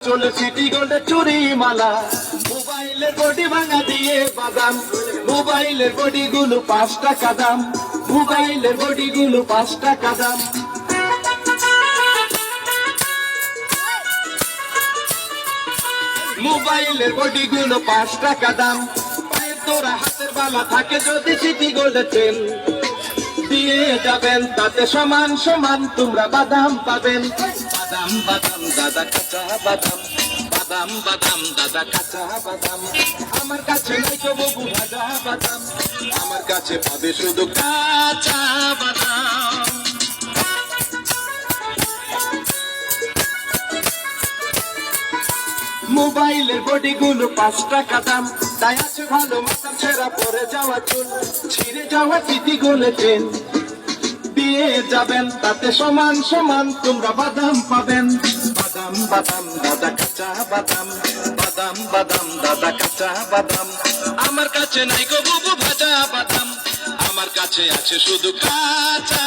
চলে সিটি গোল্ডের চুরি মোবাইলের বডি গুলো পাঁচ টাকা দাম। মোবাইলের বডি গুলো পাঁচ টাকা দাম। মোবাইলের বডি গুলো পাঁচ টাকা দাম। তোরা হাতের বালা থাকে যদি সিটি গোল্ডের চেন দিয়ে যাবেন তাতে সমান সমান তোমরা বাদাম পাবেন। বাদাম বাদাম দাদা কাঁচা বাদাম বাদাম বাদাম দাদা কাঁচা বাদাম আমার কাছে নাই তো ববু ভাজা বাদাম। আমার কাছে পাবে শুধু কাঁচা বাদাম। মোবাইলের বডি গুলো পাঁচ টাকা দাম। তাই আছে ভালো মাথা ছেঁড়া পরে যাওয়া চুল। ছিঁড়ে যাওয়া চিঠি গুলে ট্রেন যাবেন, তাতে সমান সমান তোমরা বাদাম পাবেন। বাদাম বাদাম, দাদা কাঁচা বাদাম। বাদাম বাদাম, দাদা কাঁচা বাদাম। আমার কাছে নাই গো বুবু ভাজা বাদাম। আমার কাছে আছে শুধু কাঁচা